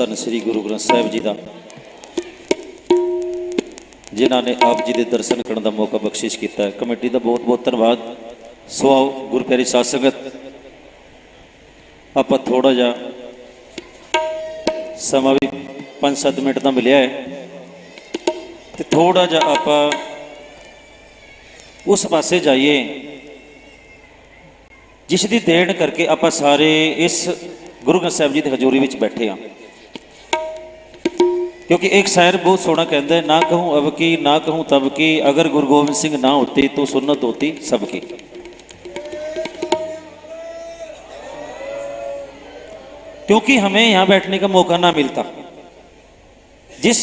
ਧੰਨ ਸ੍ਰੀ ਗੁਰੂ ਗ੍ਰੰਥ ਸਾਹਿਬ ਜੀ ਦਾ, ਜਿਨ੍ਹਾਂ ਨੇ ਆਪ ਜੀ ਦੇ ਦਰਸ਼ਨ ਕਰਨ ਦਾ ਮੌਕਾ ਬਖਸ਼ਿਸ਼ ਕੀਤਾ। ਹੈ ਕਮੇਟੀ ਦਾ ਬਹੁਤ ਬਹੁਤ ਧੰਨਵਾਦ। ਸੋ ਆਓ ਗੁਰਪਿਆਰੀ ਸਾਧ ਸੰਗਤ, ਆਪਾਂ ਥੋੜਾ ਜਿਹਾ ਸਮਾਂ ਵੀ 5-7 ਮਿੰਟ ਦਾ ਮਿਲਿਆ ਹੈ। ਤੇ ਥੋੜਾ ਜਿਹਾ ਆਪਾਂ ਉਸ ਪਾਸੇ ਜਾਈਏ, ਜਿਸ ਦੀ ਦੇਣ ਕਰਕੇ ਆਪਾਂ ਸਾਰੇ ਇਸ ਗੁਰੂ ਗ੍ਰੰਥ ਸਾਹਿਬ ਜੀ ਦੀ ਹਜ਼ੂਰੀ ਵਿੱਚ ਬੈਠੇ ਹਾਂ। ਕਿਉਂਕਿ ਇੱਕ ਸ਼ਾਇਰ ਬਹੁਤ ਸੋਹਣਾ ਕਹਿੰਦਾ ਹੈ ਨਾ ਕਹੂੰ ਅਬ ਕੀ ਨਾ ਕਹੂੰ ਤਬ ਕੀ ਅਗਰ ਗੁਰੂ ਗੋਬਿੰਦ ਸਿੰਘ ਨਾ ਹੋਤੇ ਤਾਂ ਸੁਨਨਤ ਹੋਤੀ ਸਭ ਕੀ क्योंकि हमें यहाँ बैठने का मौका ना मिलता जिस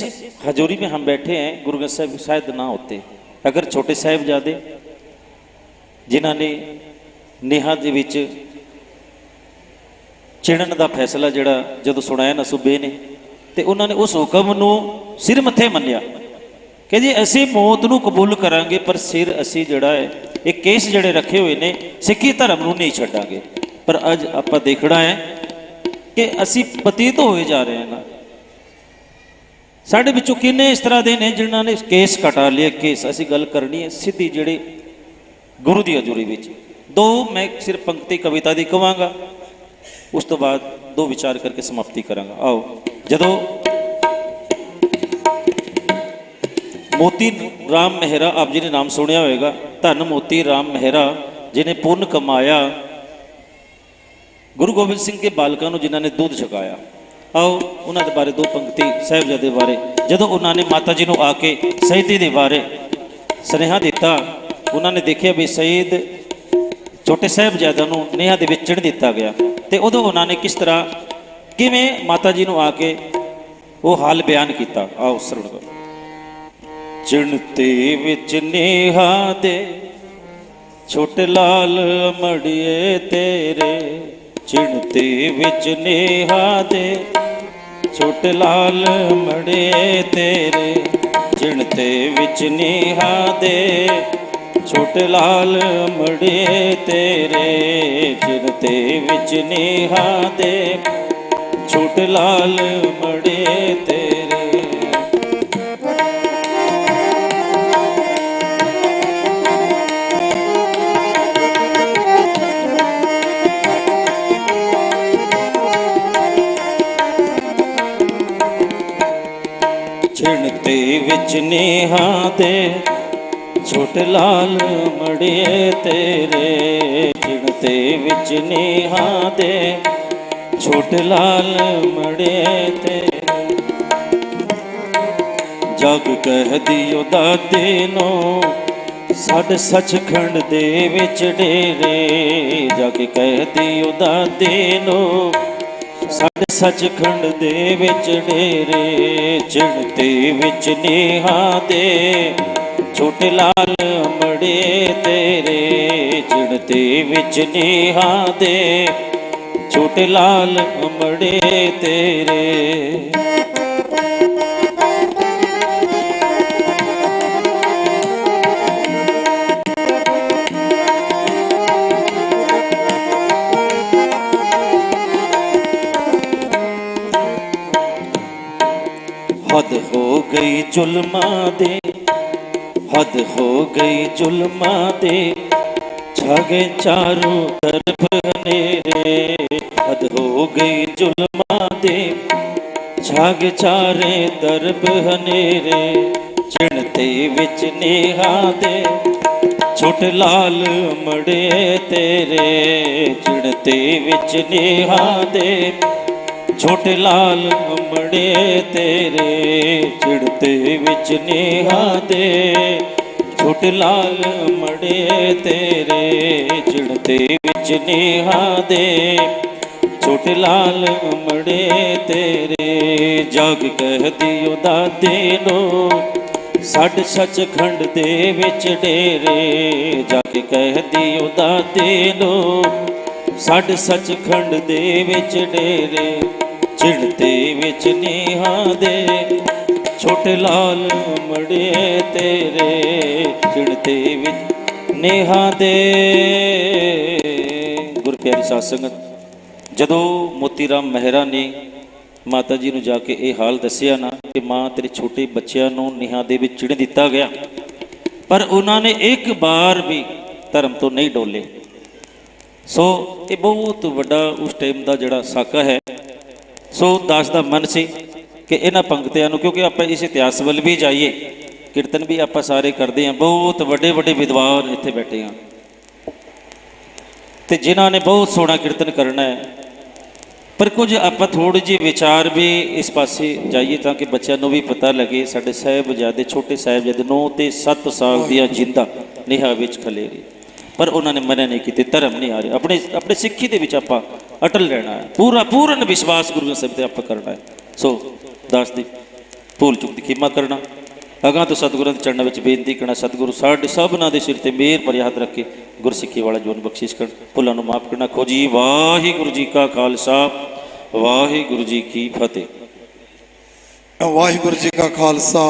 हजूरी में हम बैठे हैं गुरु ग्रंथ साहब शायद ना होते ਅਗਰ ਛੋਟੇ ਸਾਹਿਬਜ਼ਾਦੇ ਜਿਨ੍ਹਾਂ ਨੇ ਨੇਹਾ ਦੇ ਵਿੱਚ ਚਿਣਨ ਦਾ ਫੈਸਲਾ ਜਿਹੜਾ ਜਦੋਂ ਸੁਣਾਇਆ ਨਾ ਸੂਬੇ ਨੇ ਤੇ ਉਹਨਾਂ ਨੇ ਉਸ ਹੁਕਮ ਨੂੰ ਸਿਰ ਮੱਥੇ ਮੰਨਿਆ। ਕਿ ਜੀ ਅਸੀਂ ਮੌਤ ਨੂੰ ਕਬੂਲ ਕਰਾਂਗੇ, ਪਰ ਸਿਰ ਅਸੀਂ ਜਿਹੜਾ ਹੈ, ਇਹ ਕੇਸ ਜਿਹੜੇ ਰੱਖੇ ਹੋਏ ਨੇ, ਸਿੱਖੀ ਧਰਮ ਨੂੰ ਨਹੀਂ ਛੱਡਾਂਗੇ। ਪਰ ਅੱਜ ਆਪਾਂ ਦੇਖਣਾ ਹੈ ਕਿ ਅਸੀਂ ਪਤੀਤ ਹੋਏ ਜਾ ਰਹੇ ਹਾਂ ਸਾਡੇ ਵਿੱਚੋਂ ਕਿੰਨੇ ਇਸ ਤਰ੍ਹਾਂ ਦੇ ਨੇ ਜਿਨ੍ਹਾਂ ਨੇ ਕੇਸ ਕਟਾ ਲਿਆ, ਕੇਸ ਅਸੀਂ ਗੱਲ ਕਰਨੀ ਹੈ ਸਿੱਧੀ ਜਿਹੜੇ ਗੁਰੂ ਦੀ ਹਜ਼ੂਰੀ ਵਿੱਚ। ਦੋ ਮੈਂ ਸਿਰਫ ਪੰਕਤੀ ਕਵਿਤਾ ਦੀ ਕਵਾਂਗਾ, ਉਸ ਤੋਂ ਬਾਅਦ ਦੋ ਵਿਚਾਰ ਕਰਕੇ ਸਮਾਪਤੀ ਕਰਾਂਗਾ। ਆਓ, ਜਦੋਂ ਮੋਤੀ ਰਾਮ ਮਹਿਰਾ ਆਪ ਜੀ ਨੇ ਨਾਮ ਸੁਣਿਆ ਹੋਵੇਗਾ, ਧੰਨ ਮੋਤੀ ਰਾਮ ਮਹਿਰਾ ਜਿਨੇ ਪੁੰਨ ਕਮਾਇਆ, ਗੁਰੂ ਗੋਬਿੰਦ ਸਿੰਘ ਦੇ ਬਾਲਕਾਂ ਨੂੰ ਜਿਨ੍ਹਾਂ ਨੇ ਦੁੱਧ ਛਕਾਇਆ। ਆਓ, ਉਹਨਾਂ ਦੇ ਬਾਰੇ ਦੋ ਪੰਕਤੀ ਸਾਹਿਬਜ਼ਾਦੇ ਬਾਰੇ। ਜਦੋਂ ਉਹਨਾਂ ਨੇ ਮਾਤਾ ਜੀ ਨੂੰ ਆ ਕੇ ਸ਼ਹੀਦੀ ਦੇ ਬਾਰੇ ਸੁਨੇਹਾ ਦਿੱਤਾ, ਉਹਨਾਂ ਨੇ ਦੇਖਿਆ ਵੀ ਸ਼ਹੀਦ ਛੋਟੇ ਸਾਹਿਬਜ਼ਾਦਿਆਂ ਨੂੰ ਨੇਹਾ ਦੇ ਵਿੱਚ ਚਿਣ ਦਿੱਤਾ ਗਿਆ ਤੇ ਉਦੋਂ ਉਹਨਾਂ ਨੇ ਕਿਸ ਤਰ੍ਹਾਂ, ਕਿਵੇਂ ਮਾਤਾ ਜੀ ਨੂੰ ਆ ਕੇ ਉਹ ਹਾਲ ਬਿਆਨ ਕੀਤਾ? ਆਓ, ਸਰਵਣ ਕਰੋ। ਚਿਣਤੇ ਵਿੱਚ ਨੇਹਾ ਦੇ, ਛੋਟੇ ਲਾਲ ਮੜੀਏ ਤੇਰੇ। ਚਿਣਤੇ ਵਿੱਚ ਨੇਹਾ ਦੇ, ਛੋਟੇ ਲਾਲ ਮੜੀਏ ਤੇਰੇ। ਚਿਣਤੇ ਵਿੱਚ ਨੇਹਾ ਦੇ ਛੋਟੇ ਲਾਲ ਮੜੇ ਤੇਰੇ ਚਿਣਤੇ ਵਿੱਚ ਨੇਹਾ ਦੇ ਛੋਟੇ ਲਾਲ ਮੜੇ ਤੇਰੇ। ਛਿਣਤੇ ਵਿੱਚ ਨੇਹਾ ਦੇ ਛੋਟੇ ਲਾਲ ਮੜੇ ਤੇਰੇ ਛਿਣਤੇ ਵਿੱਚ ਨਿਹਾ ਦੇ। ਛੋਟੇ ਲਾਲ ਮੜੇ ਤੇਰੇ। ਜਗ ਕਹਿ ਦਿਓ ਦਾਦੇ ਨੂੰ, ਸਾਡੇ ਸੱਚਖੰਡ ਦੇ ਵਿੱਚ ਡੇਰੇ। ਜਗ ਕਹਿ ਦਿਓ ਦਾਦੇ ਨੂੰ, ਸਾਡੇ ਸੱਚਖੰਡ ਦੇ ਵਿੱਚ ਡੇਰੇ। ਚਿਣਤੇ ਵਿੱਚ ਨੇਹਾ ਦੇ। ਛੋਟੇ ਲਾਲ ਮੜੇ ਤੇਰੇ ਚਿਣਤੇ ਵਿੱਚ ਨੇਹਾ ਦੇ। ਛੋਟੇ ਲਾਲ ਮੜੇ ਤੇਰੇ। ਹੱਦ ਹੋ ਗਈ ਜ਼ੁਲਮਾਂ ਦੇ। ਹੱਦ ਹੋ ਗਈ ਜ਼ੁਲਮਾਂ ਦੇ ਛਾਗੇ ਚਾਰੋਂ ਤਰਫ ਹਨੇਰੇ। ਹੱਦ ਹੋ ਗਈ ਜ਼ੁਲਮਾਂ ਦੇ ਛਾਗੇ ਚਾਰੇ ਤਰਫ ਹਨੇਰੇ। ਚਿਣਤੇ ਵਿੱਚ ਨੇਹਾ ਦੇ ਛੋਟੇ ਲਾਲ ਮੜੇ ਤੇਰੇ। ਚਿਣਤੇ ਵਿੱਚ ਨੇਹਾ ਦੇ ਛੋਟੇ ਲਾਲ ਮੜੇ ਤੇਰੇ। ਚਿੜਤੇ ਵਿੱਚ ਨੇਹਾ ਦੇ ਛੋਟੇ ਲਾਲ ਮੜੇ ਤੇਰੇ ਚਿੜਤੇ ਵਿੱਚ ਨੇਹਾ ਦੇ। ਛੋਟੇ ਲਾਲ ਮੜੇ ਤੇਰੇ, ਜਗ ਕਹਿ ਦਿਓ ਦਾਦੇ ਨੂੰ। ਸਾਡੇ ਸੱਚਖੰਡ ਦੇ ਵਿੱਚ ਡੇਰੇ, ਜਗ ਕਹਿ ਉਹਦਾ ਦਾਦੇ ਸੱਡ ਸੱਚਖੰਡ ਦੇ ਵਿੱਚ ਡੇਰੇ ਚਿੜਤੇ ਵਿੱਚ ਨੀਹਾਂ ਦੇ। ਛੋਟੇ ਲਾਲ ਮੜੇ ਤੇਰੇ ਚਿੜਤੇ ਵਿੱਚ ਨੇਹਾਂ ਦੇ। ਗੁਰ ਪਿਆਰੀ ਸਾਧ ਸੰਗਤ, ਜਦੋਂ ਮੋਤੀ ਰਾਮ ਮਹਿਰਾ ਨੇ ਮਾਤਾ ਜੀ ਨੂੰ ਜਾ ਕੇ ਇਹ ਹਾਲ ਦੱਸਿਆ ਨਾ ਕਿ ਮਾਂ ਤੇਰੇ ਛੋਟੇ ਬੱਚਿਆਂ ਨੂੰ ਨਿਹਾਂ ਦੇ ਵਿੱਚ ਚਿਣ ਦਿੱਤਾ ਗਿਆ। ਪਰ ਉਹਨਾਂ ਨੇ ਇੱਕ ਵਾਰ ਵੀ ਧਰਮ ਤੋਂ ਨਹੀਂ ਡੋਲੇ। ਸੋ ਇਹ ਬਹੁਤ ਵੱਡਾ ਉਸ ਟਾਈਮ ਦਾ ਜਿਹੜਾ ਸਾਕਾ ਹੈ। ਸੋ ਦਾਸ ਦਾ ਮਨ ਸੀ। ਕਿ ਇਹਨਾਂ ਪੰਕਤਿਆਂ ਨੂੰ, ਕਿਉਂਕਿ ਆਪਾਂ ਇਸ ਇਤਿਹਾਸ ਵੱਲ ਵੀ ਜਾਈਏ, ਕੀਰਤਨ ਵੀ ਆਪਾਂ ਸਾਰੇ ਕਰਦੇ ਹਾਂ, ਬਹੁਤ ਵੱਡੇ ਵੱਡੇ ਵਿਦਵਾਨ ਇੱਥੇ ਬੈਠੇ ਆ ਤੇ ਜਿਨ੍ਹਾਂ ਨੇ ਬਹੁਤ ਸੋਹਣਾ ਕੀਰਤਨ ਕਰਨਾ ਹੈ, ਪਰ ਕੁਝ ਆਪਾਂ ਥੋੜੇ ਜਿਹੇ ਵਿਚਾਰ ਵੀ ਇਸ ਪਾਸੇ ਜਾਈਏ ਤਾਂ ਕਿ ਬੱਚਿਆਂ ਨੂੰ ਵੀ ਪਤਾ ਲੱਗੇ, ਸਾਡੇ ਸਾਹਿਬਜ਼ਾਦੇ, ਛੋਟੇ ਸਾਹਿਬਜ਼ਾਦੇ 9 ਤੇ 7 ਸਾਲ ਦੀਆਂ ਜਿੰਦਾ ਨਿਹਾ ਵਿੱਚ ਖਲੇਰੀ ਪਰ ਉਹਨਾਂ ਨੇ ਮਨਾ ਨਹੀਂ ਕੀਤੀ, ਧਰਮ ਨਹੀਂ ਆ ਰਿਹਾ ਆਪਣੇ ਆਪਣੇ ਸਿੱਖੀ ਦੇ ਵਿੱਚ ਆਪਾਂ ਅਟਲ ਰਹਿਣਾ ਹੈ। ਪੂਰਾ, ਪੂਰਨ ਵਿਸ਼ਵਾਸ ਗੁਰੂ ਸਾਹਿਬ ਤੇ ਆਪਾਂ ਕਰਨਾ ਹੈ। ਸੋ ਦਾਸ ਦੀ ਭੁੱਲ ਚੁੱਕ ਦੀ ਖਿਮਾ ਕਰਨਾ। ਅਗਾਂ ਤੋਂ ਸਤਿਗੁਰਾਂ ਦੇ ਚਰਨਾਂ ਵਿੱਚ ਬੇਨਤੀ ਕਰਨਾ, ਸਤਿਗੁਰੂ ਸਾਡੇ ਸਭਨਾਂ ਦੇ ਸਿਰ ਤੇ ਮਿਹਰ ਭਰਿਆ ਹੱਥ ਰੱਖ ਕੇ ਗੁਰਸਿੱਖੀ ਵਾਲਾ ਜੀਵਨ ਬਖਸ਼ਿਸ਼ ਕਰਨ। ਭੁੱਲਾਂ ਨੂੰ ਮਾਫ ਕਰਨਾ ਖੋਜੀ ਵਾਹਿਗੁਰੂ ਜੀ ਕਾ ਖਾਲਸਾ, ਵਾਹਿਗੁਰੂ ਜੀ ਕੀ ਫਤਿਹ। ਵਾਹਿਗੁਰੂ ਜੀ ਕਾ ਖਾਲਸਾ